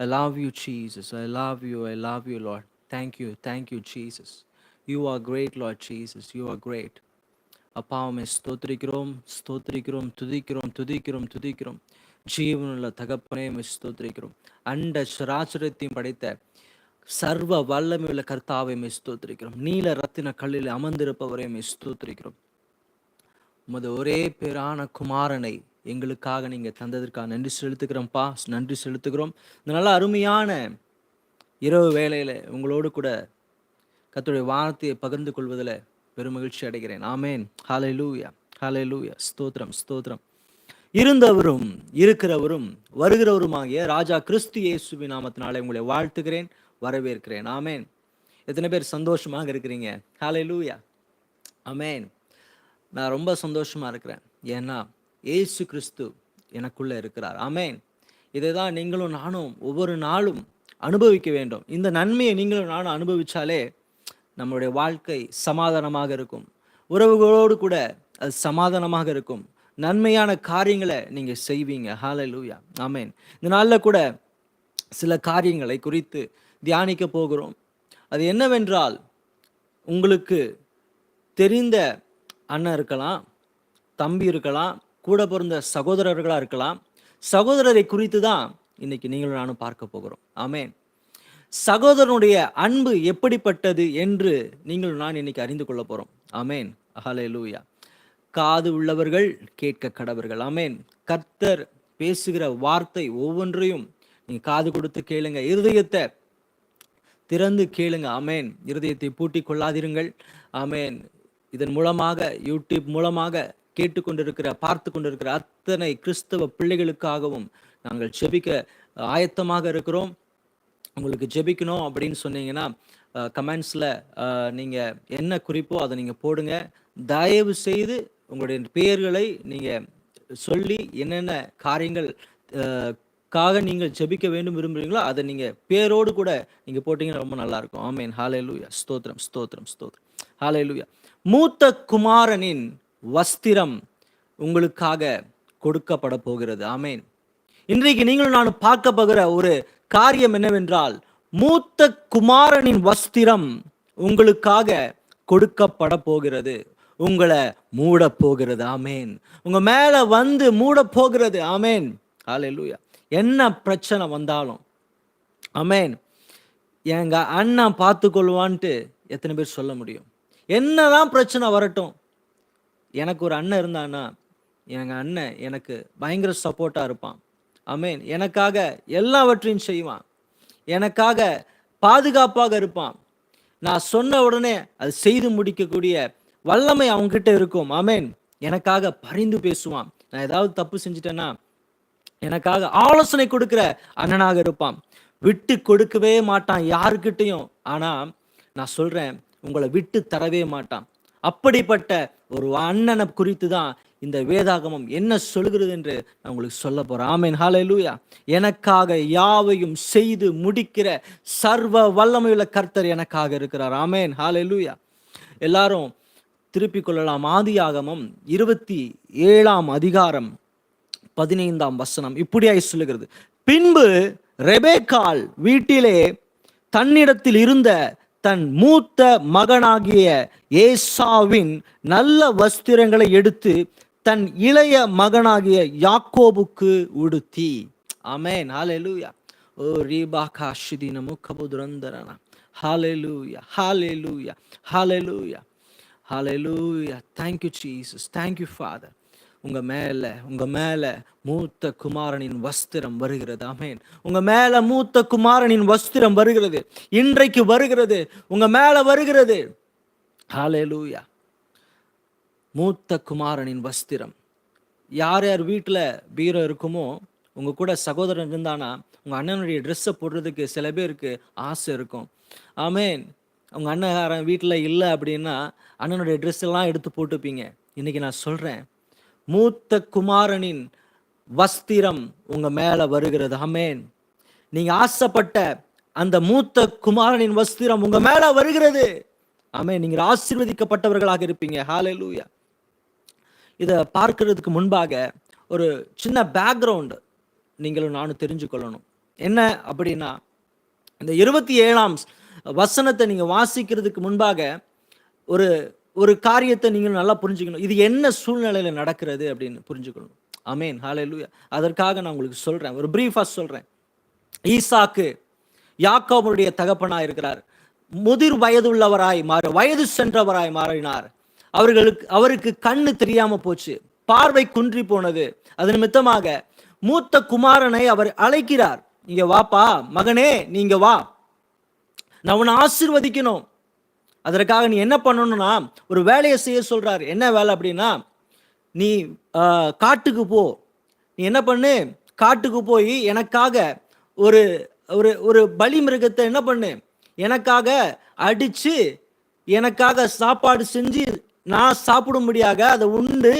I love you, Jesus. I love you. I love you, Lord. Thank you. Thank you, Jesus. You are great, Lord Jesus. You are great. அப்பா உம்மை ஸ்தோத்திரிக்கிறோம் ஸ்தோத்திரிக்கிறோம் துதிக்கிறோம் துதிக்கிறோம் துதிக்கிறோம் ஜீவனுள்ள தகப்பனே உம்மை ஸ்தோத்திரிக்கிறோம் அண்ட சராச்சரத்தையும் படைத்த சர்வ வல்லமையுள்ள கர்த்தாவை உம்மை ஸ்தோத்திரிக்கிறோம் நீல ரத்தின கல்லில் அமர்ந்திருப்பவரை உம்மை ஸ்தோத்திரிக்கிறோம் உமது ஒரே பேரான குமாரனை எங்களுக்காக நீங்கள் தந்ததற்காக நன்றி செலுத்துக்கிறோம்ப்பா நன்றி செலுத்துகிறோம். இந்த நல்ல அருமையான இரவு வேலையில் உங்களோடு கூட கத்துடைய வார்த்தையை பகிர்ந்து கொள்வதில் பெருமகிழ்ச்சி அடைகிறேன். ஆமேன். ஹாலை லூயா ஹாலை லூயா ஸ்தோத்திரம் ஸ்தோத்திரம். இருந்தவரும் இருக்கிறவரும் வருகிறவருமாகிய ராஜா கிறிஸ்து இயேசுவி நாமத்தினாலே உங்களை வாழ்த்துகிறேன் வரவேற்கிறேன். ஆமேன். எத்தனை பேர் சந்தோஷமாக இருக்கிறீங்க? ஹாலை லூயா ஆமேன். நான் ரொம்ப சந்தோஷமா இருக்கிறேன். ஏன்னா ஏசு கிறிஸ்து எனக்குள்ளே இருக்கிறார். ஆமேன். இதை தான் நீங்களும் நானும் ஒவ்வொரு நாளும் அனுபவிக்க வேண்டும். இந்த நன்மையை நீங்களும் நானும் அனுபவித்தாலே நம்மளுடைய வாழ்க்கை சமாதானமாக இருக்கும். உறவுகளோடு கூட அது சமாதானமாக இருக்கும். நன்மையான காரியங்களை நீங்கள் செய்வீங்க. ஹாலை லூயா ஆமேன். இந்த நாளில் கூட சில காரியங்களை குறித்து தியானிக்க போகிறோம். அது என்னவென்றால் உங்களுக்கு தெரிந்த அண்ணன் இருக்கலாம் தம்பி இருக்கலாம் கூட பிறந்த சகோதரர்களாக இருக்கலாம். சகோதரரை குறித்து தான் இன்னைக்கு நீங்களும் நானும் பார்க்க போகிறோம். ஆமேன். சகோதரனுடைய அன்பு எப்படிப்பட்டது என்று நீங்களும் நான் இன்னைக்கு அறிந்து கொள்ள போகிறோம் ஆமேன். அஹலே லூயா காது உள்ளவர்கள் கேட்க கடவர்கள். ஆமேன். கர்த்தர் பேசுகிற வார்த்தை ஒவ்வொன்றையும் நீங்கள் காது கொடுத்து கேளுங்க. இருதயத்தை திறந்து கேளுங்க. ஆமேன். இருதயத்தை பூட்டி கொள்ளாதிருங்கள். ஆமேன். இதன் மூலமாக யூடியூப் மூலமாக கேட்டுக்கொண்டிருக்கிற பார்த்து கொண்டிருக்கிற அத்தனை கிறிஸ்தவ பிள்ளைகளுக்காகவும் நாங்கள் ஜெபிக்க ஆயத்தமாக இருக்கிறோம். உங்களுக்கு ஜெபிக்கணும் அப்படின்னு சொன்னீங்கன்னா கமெண்ட்ஸில் நீங்கள் என்ன குறிப்போ அதை நீங்கள் போடுங்க. தயவு செய்து உங்களுடைய பெயர்களை நீங்கள் சொல்லி என்னென்ன காரியங்கள் காக நீங்கள் ஜெபிக்க வேண்டும் விரும்புகிறீங்களோ அதை நீங்கள் பேரோடு கூட நீங்கள் போட்டிங்கன்னா ரொம்ப நல்லாயிருக்கும். ஆமேன். ஹாலே லூயா ஸ்தோத்திரம் ஸ்தோத்திரம். ஸ்தோத்ரம் ஹாலே லூயா மூத்த குமாரனின் வஸ்திரம் உங்களுக்காக கொடுக்கப்பட போகிறது. ஆமேன். இன்றைக்கு நீங்களும் நான் பார்க்க போகிற ஒரு காரியம் என்னவென்றால் மூத்த குமாரனின் வஸ்திரம் உங்களுக்காக கொடுக்கப்பட போகிறது. உங்களை மூட போகிறது. ஆமேன். உங்க மேல வந்து மூட போகிறது. ஆமேன். ஹalleluya. என்ன பிரச்சனை வந்தாலும். ஆமேன். எங்க அண்ணன் பார்த்து கொள்வான்ட்டு எத்தனை பேர் சொல்ல முடியும். என்னதான் பிரச்சனை வரட்டும். எனக்கு ஒரு அண்ணன் இருந்தான்னா எங்கள் அண்ணன் எனக்கு பயங்கர சப்போர்ட்டாக இருப்பான். அமேன் எனக்காக எல்லாவற்றையும் செய்வான். எனக்காக பாதுகாப்பாக இருப்பான். நான் சொன்ன உடனே அது செய்து முடிக்கக்கூடிய வல்லமை அவங்ககிட்ட இருக்கும். அமேன் எனக்காக பரிந்து பேசுவான். நான் ஏதாவது தப்பு செஞ்சுட்டேன்னா எனக்காக ஆலோசனை கொடுக்கிற அண்ணனாக இருப்பான். விட்டு கொடுக்கவே மாட்டான் யாருக்கிட்டையும் ஆனால் நான் சொல்கிறேன் உங்களை விட்டு தரவே மாட்டான். அப்படிப்பட்ட ஒரு அண்ணனை குறித்து தான் இந்த வேதாகமம் என்ன சொல்கிறது என்று நான் உங்களுக்கு சொல்ல போறேன். ஆமேன். ஹாலலூயா எனக்காக யாவையும் செய்து முடிக்கிற சர்வ வல்லமையுள்ள கர்த்தர் எனக்காக இருக்கிறார். ஆமேன். ஹாலலூயா எல்லாரும் திருப்பிக் கொள்ளலாம். ஆதியாகமம் இருபத்தி ஏழாம் அதிகாரம் பதினைந்தாம் வசனம் இப்படியாய் சொல்லுகிறது. பின்பு ரெபேக்கால் வீட்டிலே தன்னிடத்தில் இருந்த தன் மூத்த மகனாகிய ஏசாவின் நல்ல வஸ்திரங்களை எடுத்து தன் இளைய மகனாகிய யாக்கோபுக்கு உடுத்தி. ஆமென். ஹாலேலூயா ஓ ரீபா ஷிதின முக்கபுதுரந்தரன கபுதுரந்தரனா. Hallelujah hallelujah hallelujah hallelujah thank you Jesus thank you father உங்கள் உங்க மேல உங்க மேல மூத்த குமாரனின் வஸ்திரம் வருகிறது. ஆமென். உங்க மேல மூத்த குமாரனின் வஸ்திரம் வருகிறது. இன்றைக்கு வருகிறது. உங்க மேல வருகிறது. ஹalleluya மூத்த குமாரனின் வஸ்திரம். யார் யார் வீட்டில் பீரோ இருக்குமோ உங்கள் கூட சகோதரன் இருந்தானா உங்கள் அண்ணனுடைய ட்ரெஸ்ஸை போடுறதுக்கு சில பேருக்கு ஆசை இருக்கும். ஆமேன். உங்கள் அண்ணகாரன் வீட்டில் இல்லை அப்படின்னா அண்ணனுடைய ட்ரெஸ் எல்லாம் எடுத்து போட்டுப்பீங்க. இன்னைக்கு நான் சொல்கிறேன் மூத்த குமாரனின் வஸ்திரம் உங்க மேல வருகிறது. அமேன் நீங்க ஆசைப்பட்ட அந்த மூத்த குமாரனின் வஸ்திரம் உங்க மேல வருகிறது. ஆமென். நீங்க ஆசீர்வதிக்கப்பட்டவர்களாக இருப்பீங்க. ஹalleluya இதை பார்க்கறதுக்கு முன்பாக ஒரு சின்ன பேக்ரவுண்டு நீங்களும் நானும் தெரிஞ்சு கொள்ளணும். என்ன அப்படின்னா இந்த இருபத்தி ஏழாம் வசனத்தை நீங்கள் வாசிக்கிறதுக்கு முன்பாக ஒரு ஒரு காரியத்தை நீங்கள் நல்லா புரிஞ்சுக்கணும். இது என்ன சூழ்நிலையில் நடக்கிறது அப்படின்னு புரிஞ்சுக்கணும். அமேன் ஹalleluya அதற்காக நான் உங்களுக்கு சொல்கிறேன் ஒரு ப்ரீஃபாக சொல்கிறேன் ஈசாக்கு யாக்கோபுடைய தகப்பனாய் இருக்கிறார். முதிர் வயதுள்ளவராய் மாற வயது சென்றவராய் மாறினார். அவர்களுக்கு அவருக்கு கண்ணு தெரியாம போச்சு. பார்வை குன்றி போனது. அது நிமித்தமாக மூத்த குமாரனை அவர் அழைக்கிறார். இங்கே வாப்பா மகனே நீங்க வா. நான் உன்னை ஆசிர்வதிக்கணும். அதற்காக நீ என்ன பண்ணணும்னா ஒரு வேலையை செய்ய சொல்கிறார் என்ன வேலை அப்படின்னா நீ காட்டுக்கு போ. நீ என்ன பண்ணு? காட்டுக்கு போய் எனக்காக ஒரு ஒரு ஒரு பலி மிருகத்தை என்ன பண்ணு? எனக்காக அடித்து எனக்காக சாப்பாடு செஞ்சு நான் சாப்பிடும்படியாக அதை உண்டு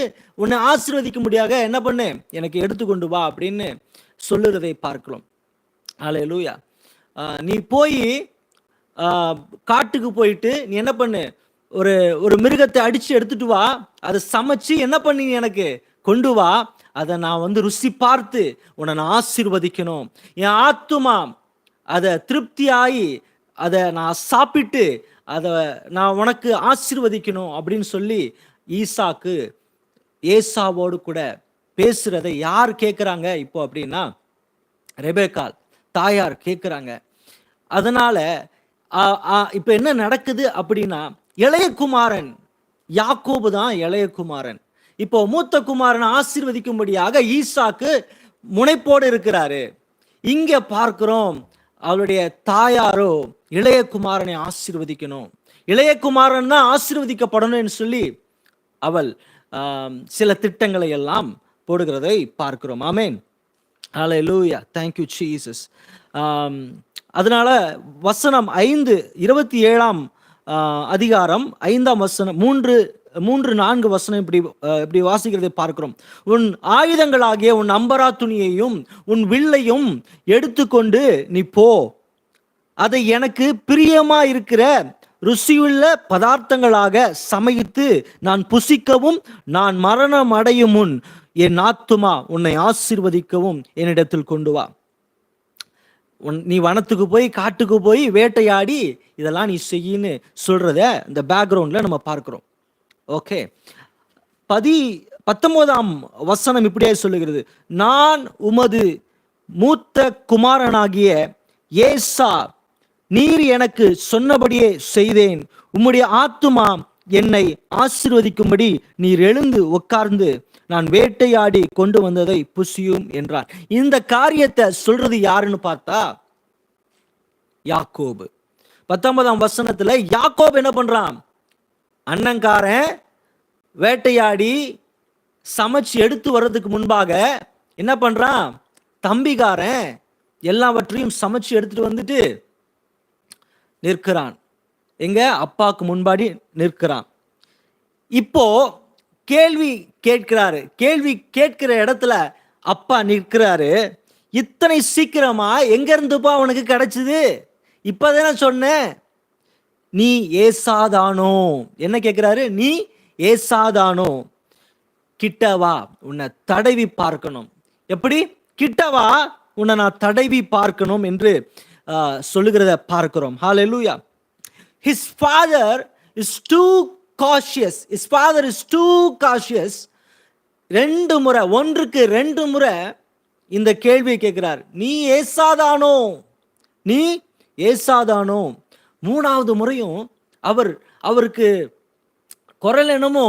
உன்னை ஆசீர்வதிக்கும்படியாக என்ன பண்ணு? எனக்கு எடுத்துக்கொண்டு வா அப்படின்னு சொல்லுறதை பார்க்கலாம் அலையலூயா நீ போய் காட்டுக்கு போயிட்டு நீ என்ன பண்ணு? ஒரு ஒரு மிருகத்தை அடித்து எடுத்துட்டு வா. அதை சமைச்சு என்ன பண்ணி எனக்கு? கொண்டு வா. அதை நான் வந்து ருசி பார்த்து உன்னை நான் ஆசீர்வதிக்கணும். என் ஆத்துமா அதை திருப்தியாகி அதை நான் சாப்பிட்டு அதை நான் உனக்கு ஆசிர்வதிக்கணும் அப்படின்னு சொல்லி ஈசாக்கு ஏசாவோடு கூட பேசுறதை யார் கேட்குறாங்க இப்போ அப்படின்னா ரெபேக்கால் தாயார் கேட்குறாங்க அதனால இப்போ என்ன நடக்குது அப்படின்னா இளையகுமாரன் யாக்கோபு தான் இளையகுமாரன். இப்போ மூத்த குமாரன் ஆசீர்வதிக்கும்படியாக ஈசாக்கு முனைப்போடு இருக்கிறாரு. இங்கே பார்க்கிறோம் அவளுடைய தாயாரோ இளையகுமாரனை ஆசீர்வதிக்கணும். இளையகுமாரன் தான் ஆசீர்வதிக்கப்படணும்னு சொல்லி அவள் சில திட்டங்களை எல்லாம் போடுகிறதை பார்க்கிறோம். ஆமேன். ஹalleluya லூயா தேங்க்யூ சீசஸ் அதனால வசனம் ஐந்து இருபத்தி ஏழாம் அதிகாரம் ஐந்தாம் வசனம் மூன்று மூன்று நான்கு வசனம் இப்படி இப்படி வாசிக்கிறதை பார்க்கிறோம். உன் ஆயுதங்களாகிய உன் அம்பரா துணியையும் உன் வில்லையும் எடுத்துக்கொண்டு நீ போ. அதை எனக்கு பிரியமா இருக்கிற ருசியுள்ள பதார்த்தங்களாக சமைத்து நான் புசிக்கவும் நான் மரணம் அடையும் முன் என் ஆத்துமா உன்னை ஆசீர்வதிக்கவும் என்னிடத்தில் கொண்டு வா. உன் நீ வனத்துக்கு போய் காட்டுக்கு போய் வேட்டையாடி இதெல்லாம் நீ செய்யின்னு சொல்றத இந்த பேக்ரவுண்ட்ல நம்ம பார்க்கிறோம். ஓகே பதி பத்தொன்பதாம் வசனம் இப்படியே சொல்லுகிறது. நான் உமது மூத்த குமாரனாகிய ஏசா நீர் எனக்கு சொன்னபடியே செய்தேன். உம்முடைய ஆத்துமா என்னை ஆசிர்வதிக்கும்படி நீர் எழுந்து உட்கார்ந்து நான் வேட்டையாடி கொண்டு வந்ததை புசியும் என்றார். இந்த காரியத்தை சொல்றது யாருன்னு பார்த்தா யாக்கோபு. பத்தொன்பதாம் வசனத்துல யாக்கோபு என்ன பண்றான்? அண்ணங்காரன் வேட்டையாடி சமைச்சு எடுத்து வர்றதுக்கு முன்பாக என்ன பண்றான்? தம்பிகாரன் எல்லாவற்றையும் சமைச்சு எடுத்துட்டு வந்துட்டு நிற்கிறான். எங்க? அப்பாவுக்கு முன்பாடி நிற்கிறான். இப்போ கேள்வி கேட்கிறாரு. கேள்வி கேட்கிற இடத்துல அப்பா நிற்கிறாரு. இத்தனை சீக்கிரமா எங்க இருந்துப்பா உனக்கு கிடைச்சது? இப்பதானே சொன்னேன். நீ ஏசாதானோ? என்ன கேட்கிறாரு? நீ ஏசாதானோ? கிட்டவா உன்னை தடவி பார்க்கணும். எப்படி? கிட்டவா உன்னை நான் தடவி பார்க்கணும் என்று சொல்லுகிறத பார்க்கிறோம். ஹாலே லூயா his father is too gracious is father is too gracious ரெண்டு முறை ஒன்றுக்கு ரெண்டு முறை இந்த கேள்வியை கேட்கிறார். நீ ஏசாதானோ? நீ ஏசாதானோ? மூணாவது முறையும் அவர் அவருக்கு குரல் என்னமோ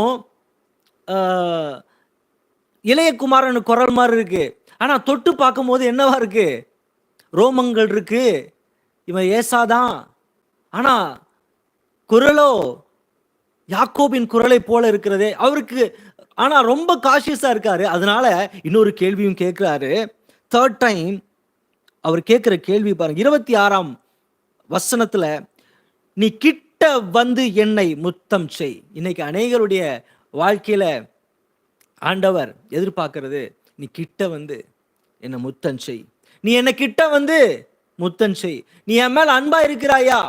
இளையகுமாரன் குரல் மாதிரி இருக்கு. ஆனால் தொட்டு பார்க்கும்போது என்னவா இருக்கு? ரோமங்கள் இருக்கு. இவன் ஏசாதான். ஆனால் குரலோ யாக்கோபின் குரலை போல இருக்கிறதே. அவருக்கு ஆனா ரொம்ப காஷியஸா இருக்காரு. அதனால இன்னொரு கேள்வியும் கேட்கிறாரு தேர்ட் டைம் அவர் கேட்கிற கேள்வி பாருங்க. இருபத்தி ஆறாம் வசனத்துல நீ கிட்ட வந்து என்னை முத்தம் செய். இன்னைக்கு அநேகருடைய வாழ்க்கையில ஆண்டவர் எதிர்பார்க்கறது நீ கிட்ட வந்து என்னை முத்தம் செய். நீ என்னை கிட்ட வந்து முத்தம் செய். நீ என் மேல அன்பா இருக்கிறாயா?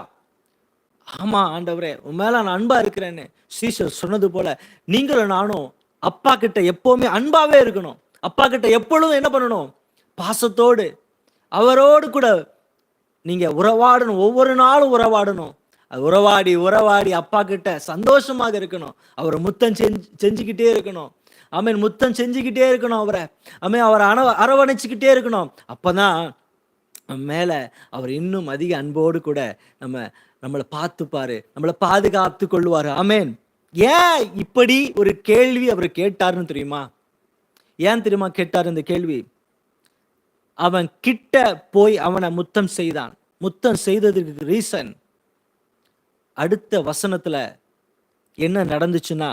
ஆமா ஆண்டவரே. உன் மேல நான் அன்பா இருக்கிறேன்னு சீசர் சொன்னது போல நீங்களும் நானும் அப்பா கிட்ட எப்போவுமே அன்பாவே இருக்கணும். அப்பா கிட்ட எப்பொழுதும் என்ன பண்ணணும்? பாசத்தோடு. அவரோடு கூட நீங்க உறவாடணும். ஒவ்வொரு நாளும் உறவாடணும். அது உறவாடி உறவாடி அப்பா கிட்ட சந்தோஷமாக இருக்கணும். அவரை முத்தம் செஞ்சு செஞ்சுக்கிட்டே இருக்கணும். அமீன் முத்தம் செஞ்சுக்கிட்டே இருக்கணும் அவரை. ஆமென் அவரை அண அரவணைச்சுக்கிட்டே இருக்கணும். அப்போதான் நம்ம மேலே அவர் இன்னும் அதிக அன்போடு கூட நம்ம நம்மளை பார்த்துப்பாரு. நம்மளை பாதுகாத்து கொள்வார். ஆமென். ஏன் இப்படி ஒரு கேள்வி அவர் கேட்டாருன்னு தெரியுமா? ஏன் தெரியுமா கேட்டார் இந்த கேள்வி? அவன் கிட்ட போய் அவனை முத்தம் செய்தான். முத்தம் செய்ததுக்கு ரீசன் அடுத்த வசனத்துல என்ன நடந்துச்சுன்னா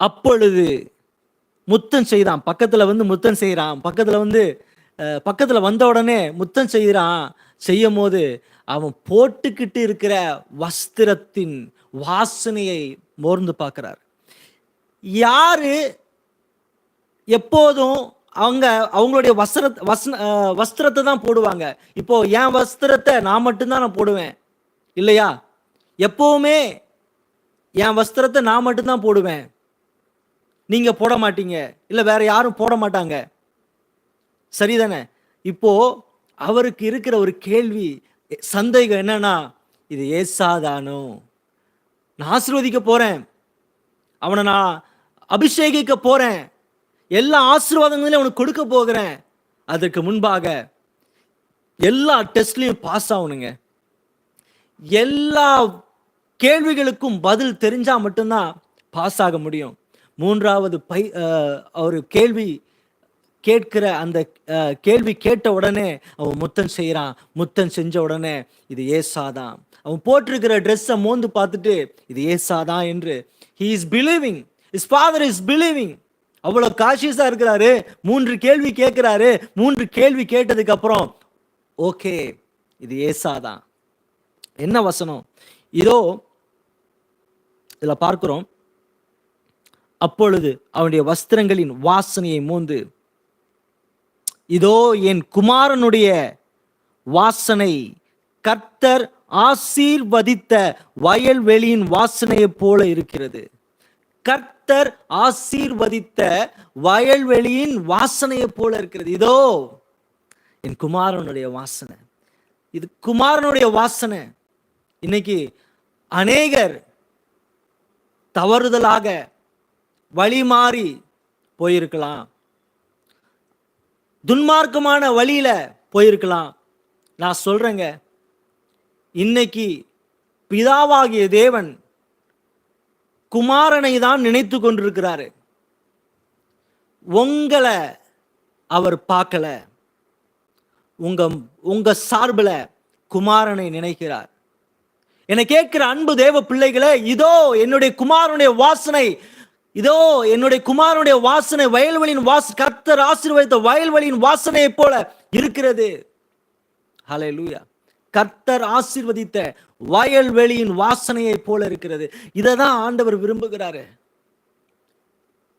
அப்பொழுது முத்தம் செய்தான். பக்கத்துல வந்து முத்தம் செய்யறான் பக்கத்துல வந்து அஹ், பக்கத்துல வந்த உடனே முத்தம் செய்கிறான். செய்யும் போது அவன் போட்டுக்கிட்டு இருக்கிற வஸ்திரத்தின் வாசனையை மோர்ந்து பார்க்கிறார். யாரு எப்போதும் அவங்க அவங்களுடைய வஸ்திர வஸ்ன வஸ்திரத்தை தான் போடுவாங்க. இப்போ என் வஸ்திரத்தை நான் மட்டும்தான் நான் போடுவேன். இல்லையா? எப்பவுமே என் வஸ்திரத்தை நான் மட்டும்தான் போடுவேன். நீங்க போட மாட்டீங்க. இல்லை வேற யாரும் போட மாட்டாங்க. சரிதானே? இப்போ அவருக்கு இருக்கிற ஒரு கேள்வி சந்தேகம் என்னன்னா இது ஏசாதானோ நான் ஆசீர்வதிக்க போறேன். அவனை நான் அபிஷேகிக்க போறேன். எல்லா ஆசீர்வாதங்களையும் அவனுக்கு கொடுக்க போகிறேன். அதற்கு முன்பாக எல்லா டெஸ்ட்லயும் பாஸ் ஆகணுங்க. எல்லா கேள்விகளுக்கும் பதில் தெரிஞ்சா மட்டும்தான் பாஸ் ஆக முடியும். மூன்றாவது பை ஒரு கேள்வி கேட்கிற அந்த கேள்வி கேட்ட உடனே அவன் முத்தம் செய்கிறான் முத்தம் செஞ்ச உடனே இது ஏசாதான் அவன் போட்டிருக்கிற ட்ரெஸ்ஸை மோந்து பார்த்துட்டு இது ஏசாதான் என்று. He is believing is father is believing அவ்வளோ காஷியஸாக இருக்கிறாரு. மூன்று கேள்வி கேட்குறாரு. மூன்று கேள்வி கேட்டதுக்கு அப்புறம் ஓகே இது ஏசாதான் என்ன வசனம்? இதோ இதில் பார்க்குறோம். அப்பொழுது அவனுடைய வஸ்திரங்களின் வாசனையை மோந்து இதோ என் குமாரனுடைய வாசனை. கர்த்தர் ஆசீர்வதித்த வயல்வெளியின் வாசனையைப் போல இருக்கிறது. கர்த்தர் ஆசீர்வதித்த வயல்வெளியின் வாசனையைப் போல இருக்கிறது. இதோ என் குமாரனுடைய வாசனை. இது குமாரனுடைய வாசனை. இன்னைக்கு அநேகர் தவறுதலாக வழி மாறி போயிருக்கலாம். துன்மார்க்கமான வழியில போயிருக்கலாம். நான் சொல்றேங்க. இன்னைக்கு பிதாவாகிய தேவன் குமாரனை தான் நினைத்து கொண்டிருக்கிறாரு. உங்களை அவர் பார்க்கல. உங்க உங்க சார்பில் குமாரனை நினைக்கிறார். என்னை கேட்கிற அன்பு தேவ பிள்ளைகளே இதோ என்னுடைய குமாரனுடைய வாசனை இதோ என்னுடைய குமாரனுடைய வாசனை வயல்வெளியின் வாச கர்த்தர் ஆசீர்வதித்த வயல்வெளியின் வாசனையைப் போல இருக்கிறது. ஹalleluya கர்த்தர் ஆசீர்வதித்த வயல்வெளியின் வாசனையைப் போல இருக்கிறது. இதை தான் ஆண்டவர் விரும்புகிறாரு.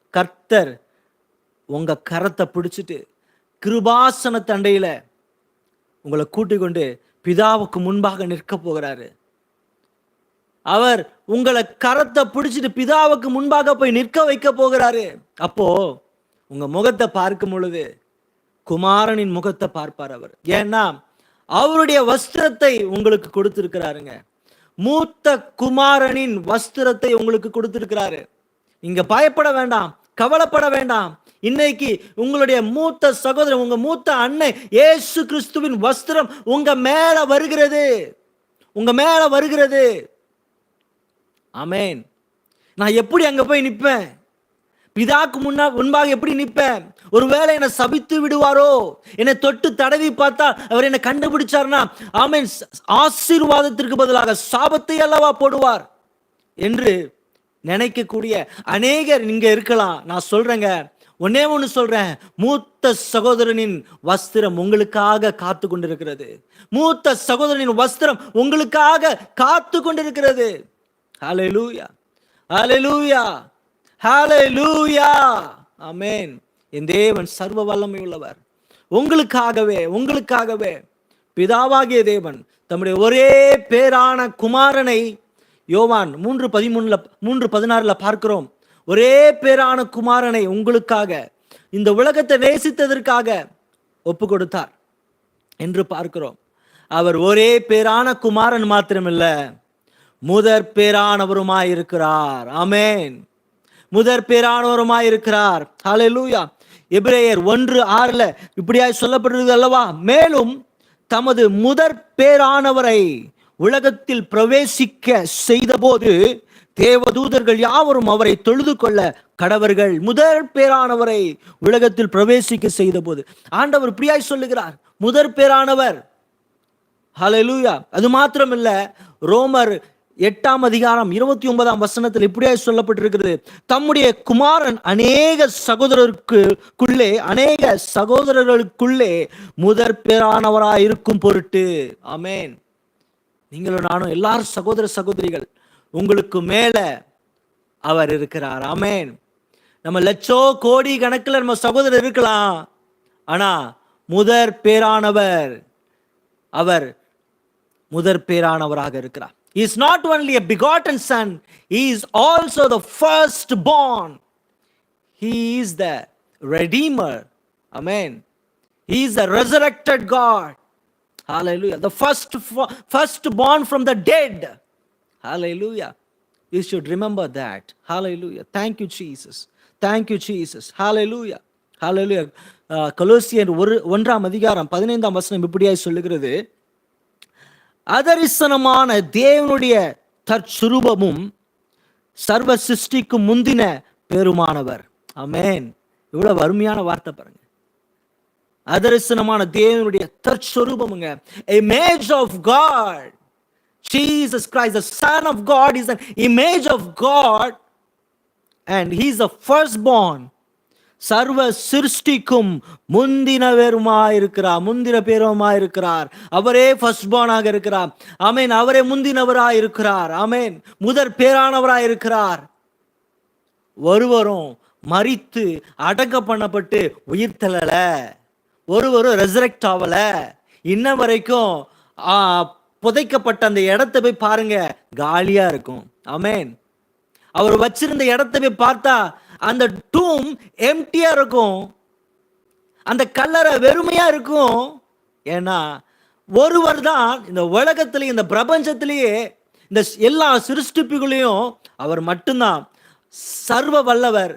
கர்த்தர் உங்க கரத்தை பிடிச்சிட்டு கிருபாசன தண்டையில உங்களை கூட்டிக் கொண்டு பிதாவுக்கு முன்பாக நிற்க போகிறாரு. அவர் உங்களை கரத்தை பிடிச்சிட்டு பிதாவுக்கு முன்பாக போய் நிற்க வைக்க போகிறாரு. அப்போ உங்க முகத்தை பார்க்கும் பொழுது குமாரனின் முகத்தை பார்ப்பார் அவர். ஏன்னா அவருடைய வஸ்திரத்தை உங்களுக்கு கொடுத்திருக்கிறாருங்க. மூத்த குமாரனின் வஸ்திரத்தை உங்களுக்கு கொடுத்திருக்கிறாரு. நீங்க பயப்பட வேண்டாம் கவலைப்பட வேண்டாம். இன்னைக்கு உங்களுடைய மூத்த சகோதரன் உங்க மூத்த அண்ணன் இயேசு கிறிஸ்துவின் வஸ்திரம் உங்க மேல வருகிறது. உங்க மேல வருகிறது. அமேன் நான் எப்படி அங்கே போய் நிற்பேன்? பிதாக்கு முன்னா முன்பாக எப்படி நிற்பேன்? ஒருவேளை என்னை சபித்து விடுவாரோ? என்னை தொட்டு தடவி பார்த்தா அவர் என்னை கண்டுபிடிச்சார்னா? ஆமீன். ஆசீர்வாதத்திற்கு பதிலாக சாபத்தை அல்லவா போடுவார்? என்று நினைக்கக்கூடிய அநேகர் இங்கே இருக்கலாம். நான் சொல்கிறேங்க ஒன்னே ஒன்று சொல்றேன். மூத்த சகோதரனின் வஸ்திரம் உங்களுக்காக காத்து கொண்டிருக்கிறது மூத்த சகோதரனின் வஸ்திரம் உங்களுக்காக காத்து கொண்டிருக்கிறது ஹalleluya ஹalleluya ஹalleluya அமேன் என் தேவன் சர்வ வல்லமை உள்ளவர் உங்களுக்காகவே உங்களுக்காகவே. பிதாவாகிய தேவன் தம்முடைய ஒரே பேரான குமாரனை யோவான் மூன்று பதிமூணுல மூன்று பதினாறுல பார்க்கிறோம். ஒரே பேரான குமாரனை உங்களுக்காக இந்த உலகத்தை நேசித்ததற்காக ஒப்பு கொடுத்தார் என்று பார்க்கிறோம். அவர் ஒரே பேரான குமாரன் மாத்திரமில்ல. முதற் பேரானவருமாயிருக்கிறார். இருக்கிறார் முதற் பேரானவருமாயிருக்கிறார். ஹலெலூயா எபிரேயர் ஒன்று ஆறுல இப்படியாய் சொல்லப்படுகிறது அல்லவா? மேலும் தமது முதற் பேரானவரை உலகத்தில் பிரவேசிக்க செய்தபோது தேவதூதர்கள் யாவரும் அவரை தொழுது கொள்ள கடவர்கள் முதற் பேரானவரை உலகத்தில் பிரவேசிக்க செய்தபோது. ஆண்டவர் இப்படியாய் சொல்லுகிறார். முதற் பேரானவர். ஹலலூயா அது மாத்திரமில்ல ரோமர் எட்டாம் அதிகாரம் இருபத்தி ஒன்பதாம் வசனத்தில் இப்படியே சொல்லப்பட்டிருக்கிறது. தம்முடைய குமாரன் அநேக சகோதரருக்குள்ளே அநேக சகோதரர்களுக்குள்ளே முதற் பேரானவராய் இருக்கும் பொருட்டு. அமேன் நீங்களும் நானும் எல்லாரும் சகோதர சகோதரிகள் உங்களுக்கு மேல அவர் இருக்கிறார். அமேன் நம்ம லட்சோ கோடி கணக்கில் நம்ம சகோதரர் இருக்கலாம். ஆனா முதற் பேரானவர் அவர் முதற் பேரானவராக இருக்கிறார். is not only a begotten son he is also the first born he is the redeemer amen he is the resurrected god hallelujah the first first born from the dead hallelujah you should remember that hallelujah thank you jesus thank you jesus hallelujah hallelujah ah, கொலோசியர் ஒரு ஒன்றாம் அதிகாரம் பதினைந்தாம் வசனம் இப்படியாய் சொல்லுகிறது அதரிசனமான தேவனுடைய தற்சுரூபமும் சர்வ சிருஷ்டிக்கு முந்தின பெருமானவர். அமேன் இவ்வளவு அருமையான வார்த்தை பாருங்க. அதரிசனமான தேவனுடைய தற்சுரூபமுங்க. Image of God Jesus Christ the son of god is an image of god. And he's the firstborn. சர்வ சிருஷ்டிக்கும் முந்தினவருமா இருக்கிறார் முந்தின பேருமா இருக்கிறார் அவரே ஃபர்ஸ்ட் பார்னாக இருக்கிறார். ஆமென் அவரே முந்தினவராக இருக்கிறார் ஆமென் முதற் பேரானவராக இருக்கிறார் ஒருவரும் மறித்து அடக்க பண்ணப்பட்டு உயிர் ஒருவரும் ரெசரக்ட் ஆகல இன்ன வரைக்கும் புதைக்கப்பட்ட அந்த இடத்த போய் பாருங்க காலியா இருக்கும். ஆமென். அவர் வச்சிருந்த இடத்த போய் பார்த்தா அந்த டூம் எம்டியா இருக்கும். அந்த கல்லறை வெறுமையா இருக்கும். ஏன்னா ஒருவர் தான் இந்த உலகத்திலேயே இந்த பிரபஞ்சத்திலேயே இந்த எல்லா சிருஷ்டிப்புகளையும் அவர் மட்டும்தான். சர்வ வல்லவர்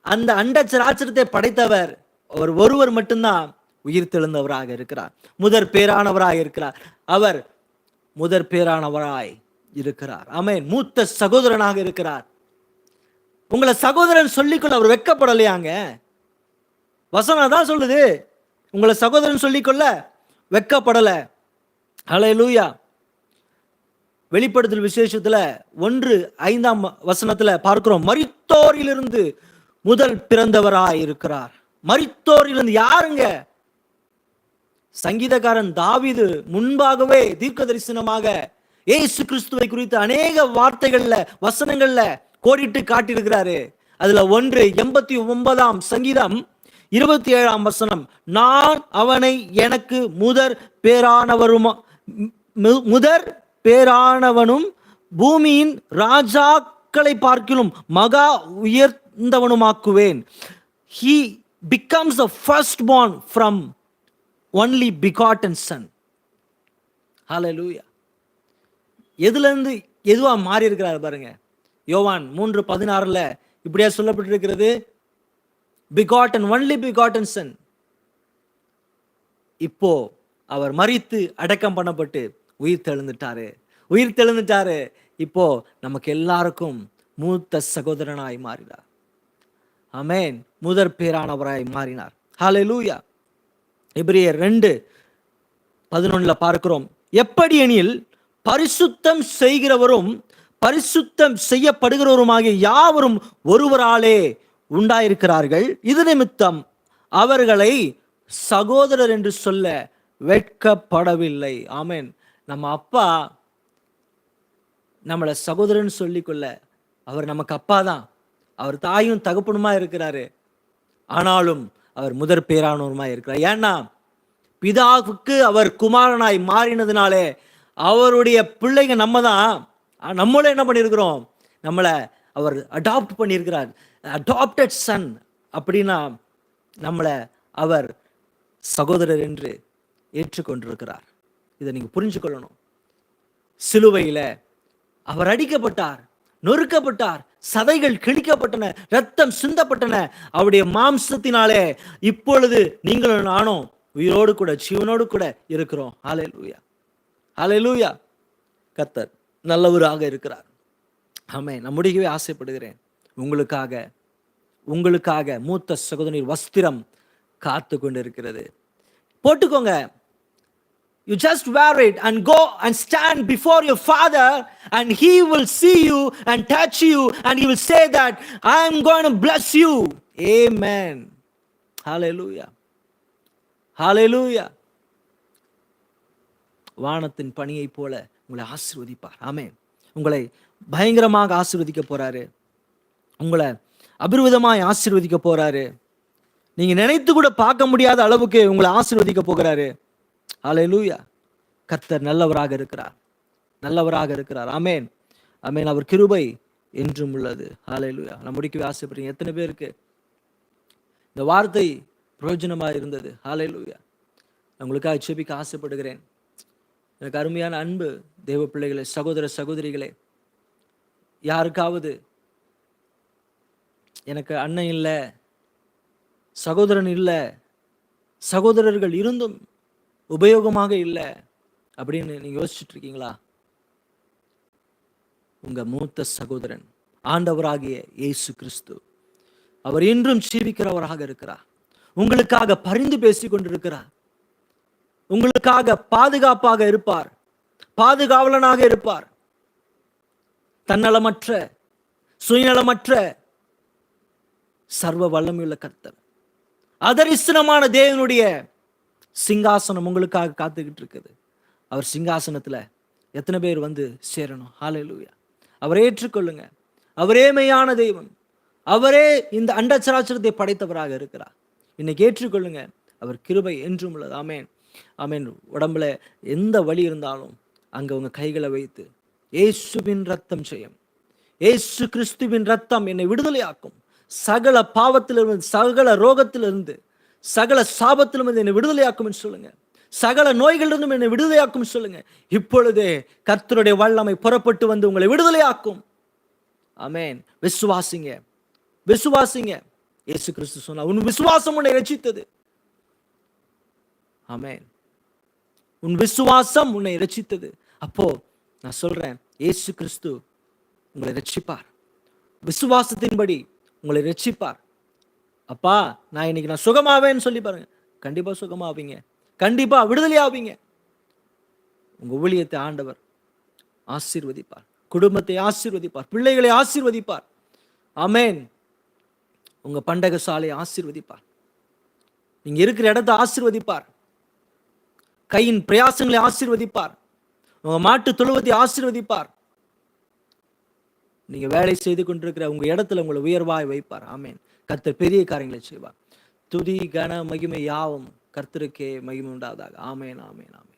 அந்த அண்ட சராச்சரத்தை படைத்தவர் அவர் ஒருவர் மட்டும்தான். உயிர் தெழுந்தவராக இருக்கிறார். முதற் பேரானவராக இருக்கிறார். அவர் முதற் பேரானவராய் இருக்கிறார். அமேன் மூத்த சகோதரனாக இருக்கிறார். உங்களை சகோதரன் சொல்லிக்கொள்ள அவர் வெக்கப்படலையாங்க வசனம் தான் சொல்லுது. உங்களை சகோதரன் சொல்லிக்கொள்ள வெக்கப்படல ஹலே லூயா வெளிப்படுத்தல் விசேஷத்துல ஒன்று ஐந்தாம் வசனத்துல பார்க்கிறோம். மரித்தோரிலிருந்து முதல் பிறந்தவராய் இருக்கிறார் மரித்தோரிலிருந்து யாருங்க? சங்கீதக்காரன் தாவிது முன்பாகவே தீர்க்க தரிசனமாக ஏசு கிறிஸ்துவை குறித்து அநேக வார்த்தைகள்ல வசனங்கள்ல கோடிட்டு காட்டியிருக்கிறாரு. அதுல ஒன்று எண்பத்தி ஒன்பதாம் சங்கீதம் இருபத்தி ஏழாம் வசனம் நான் அவனை எனக்கு முதற் பேரானவரும் முதற் பேரானவனும் பூமியின் ராஜாக்களை பார்க்கிலும் மகா உயர்ந்தவனுமாக்குவேன். He becomes the firstborn from only begotten son. Hallelujah. எதுல இருந்து எதுவாக மாறி இருக்கிறார் பாருங்க. யோவான் மூன்று பதினாறுல இப்படியா சொல்லப்பட்டிருக்கிறது. பிகாட்டன் ஒன்லி பிகாட்டன் சன் இப்போ அவர் மறித்து அடக்கம் பண்ணப்பட்டு உயிர் தெழுந்துட்டாரு. உயிர் தெழுந்துட்டாரு. இப்போ நமக்கு எல்லாருக்கும் மூத்த சகோதரனாய் மாறினார். அமேன் முதற் பேரானவராய் மாறினார். லூயா எபிரேயர் ரெண்டு பதினொன்னுல பார்க்கிறோம். எப்படி எனில் பரிசுத்தம் செய்கிறவரும் பரிசுத்தம் செய்யப்படுகிறவருமாகிய யாவரும் ஒருவராலே உண்டாயிருக்கிறார்கள். இது நிமித்தம் அவர்களை சகோதரர் என்று சொல்ல வெட்கப்படவில்லை. ஆமேன். நம்ம அப்பா நம்மளை சகோதரன் சொல்லிக்கொள்ள அவர் நமக்கு அப்பா தான். அவர் தாயும் தகப்பனுமா இருக்கிறாரு. ஆனாலும் அவர் முதற் பேரானவருமா இருக்கிறார். ஏன்னா பிதாவுக்கு அவர் குமாரனாய் மாறினதுனாலே அவருடைய பிள்ளைங்க நம்ம தான். நம்மளும் என்ன பண்ணியிருக்கிறோம்? நம்மளை அவர் அடாப்ட் பண்ணியிருக்கிறார். அடாப்டட் சன் அப்படின்னா நம்மளை அவர் சகோதரர் என்று ஏற்றுக்கொண்டிருக்கிறார். இதை நீங்கள் புரிஞ்சுக்கொள்ளணும். சிலுவையில அவர் அடிக்கப்பட்டார் நொறுக்கப்பட்டார் சதைகள் கிழிக்கப்பட்டன ரத்தம் சிந்தப்பட்டன. அவருடைய மாம்சத்தினாலே இப்பொழுது நீங்களும் நானும் உயிரோடு கூட ஜீவனோடு கூட இருக்கிறோம். ஹalleluya லூயா கத்தர் நல்லவராக இருக்கிறார் ஆமே நான் முடிக்கவே ஆசைப்படுகிறேன் உங்களுக்காக உங்களுக்காக மூத்த சகோதரர் வஸ்திரம் காத்து கொண்டு இருக்கிறது போட்டுக்கோங்க you just wear it and go and stand before your father and he will see you and touch you and he will say that I am gonna bless you a man hallelujah hallelujah வானத்தின் பணியை போல உங்களை ஆசிர்வதிப்பார். ஆமே உங்களை பயங்கரமாக ஆசிர்வதிக்க போறாரு. உங்களை அபிர்விதமாய் ஆசிர்வதிக்க போறாரு. நீங்க நினைத்து கூட பார்க்க முடியாத அளவுக்கு உங்களை ஆசிர்வதிக்க போகிறாரு. ஹalleluya கர்த்தர் நல்லவராக இருக்கிறார். நல்லவராக இருக்கிறார். ஆமேன். ஆமேன். அவர் கிருபை என்றும் உள்ளது. ஹalleluya நான் முடிக்கவே ஆசைப்படுறீங்க எத்தனை பேருக்கு இந்த வார்த்தை பிரயோஜனமா இருந்தது? ஹalleluya நான் உங்களுக்காக செபிக்க ஆசைப்படுகிறேன். எனக்கு அருமையான அன்பு தேவ பிள்ளைகளே சகோதர சகோதரிகளே யாருக்காவது எனக்கு அண்ணன் இல்லை சகோதரன் இல்லை சகோதரர்கள் இருந்தும் உபயோகமாக இல்லை அப்படின்னு நீங்கள் யோசிச்சுட்டு இருக்கீங்களா உங்க மூத்த சகோதரன் ஆண்டவராகிய இயேசு கிறிஸ்து அவர் இன்றும் ஜீவிக்கிறவராக இருக்கிறார். உங்களுக்காக பரிந்து பேசி கொண்டிருக்கிறார் உங்களுக்காக பாதுகாப்பாக இருப்பார். பாதுகாவலனாக இருப்பார். தன்னலமற்ற சுயநலமற்ற சர்வ வல்லமையுள்ள கர்த்தர். அதரிசனமான தேவனுடைய சிங்காசனம் உங்களுக்காக காத்துக்கிட்டு இருக்குது அவர் சிங்காசனத்துல எத்தனை பேர் வந்து சேரணும்? ஹalleluya அவரை ஏற்றுக்கொள்ளுங்க. அவரே மெய்யான தெய்வம் அவரே இந்த அண்டச்சராச்சரத்தை படைத்தவராக இருக்கிறார். இன்னைக்கு ஏற்றுக்கொள்ளுங்க. அவர் கிருபை என்றும் உள்ளது. ஆமேன். ஆமேன். உடம்புல எந்த வலி இருந்தாலும் அங்கே உங்கள் கைகளை வைத்து இயேசுவின் ரத்தம் செய்யும் இயேசு கிறிஸ்துவின் ரத்தம் என்னை விடுதலையாக்கும். சகல பாவத்திலிருந்து சகல ரோகத்திலிருந்து சகல சாபத்திலிருந்து என்னை விடுதலையாக்கும் சொல்லுங்க. சகல நோய்களிலிருந்தும் என்னை விடுதலையாக்கும் சொல்லுங்க. இப்பொழுதே கர்த்தருடைய வல்லமை புறப்பட்டு வந்து உங்களை விடுதலையாக்கும். அமேன் விசுவாசிங்க. விசுவாசிங்க. இயேசு கிறிஸ்து சொன்னா உன் விசுவாசம் உன்னை ரசித்தது அமேன் உன் விசுவாசம் உன்னை ரசித்தது அப்போ நான் சொல்றேன் இயேசு கிறிஸ்து உங்களை ரட்சிப்பார். விசுவாசத்தின்படி உங்களை ரட்சிப்பார். அப்பா நான் இன்னைக்கு நான் சுகமாவேன்னு சொல்லி பாருங்க. கண்டிப்பா சுகமாவீங்க. கண்டிப்பா விடுதலை ஆவீங்க. உங்க ஊழியத்தை ஆண்டவர் ஆசீர்வதிப்பார். குடும்பத்தை ஆசீர்வதிப்பார். பிள்ளைகளை ஆசீர்வதிப்பார். அமேன் உங்க பண்டக சாலையை ஆசீர்வதிப்பார். நீங்க இருக்கிற இடத்தை ஆசீர்வதிப்பார். கையின் பிரயாசங்களை ஆசீர்வதிப்பார். உங்க மாட்டு தொழுவத்தை ஆசீர்வதிப்பார். நீங்க வேலை செய்து கொண்டிருக்கிற உங்க இடத்துல உங்களை உயர்வாய் வைப்பார். ஆமேன். கர்த்தர் பெரிய காரியங்களை செய்வார். துதி கன மகிமை யாவும் கர்த்தருக்கே மகிமை உண்டாதாக ஆமேன் ஆமேன் ஆமேன்.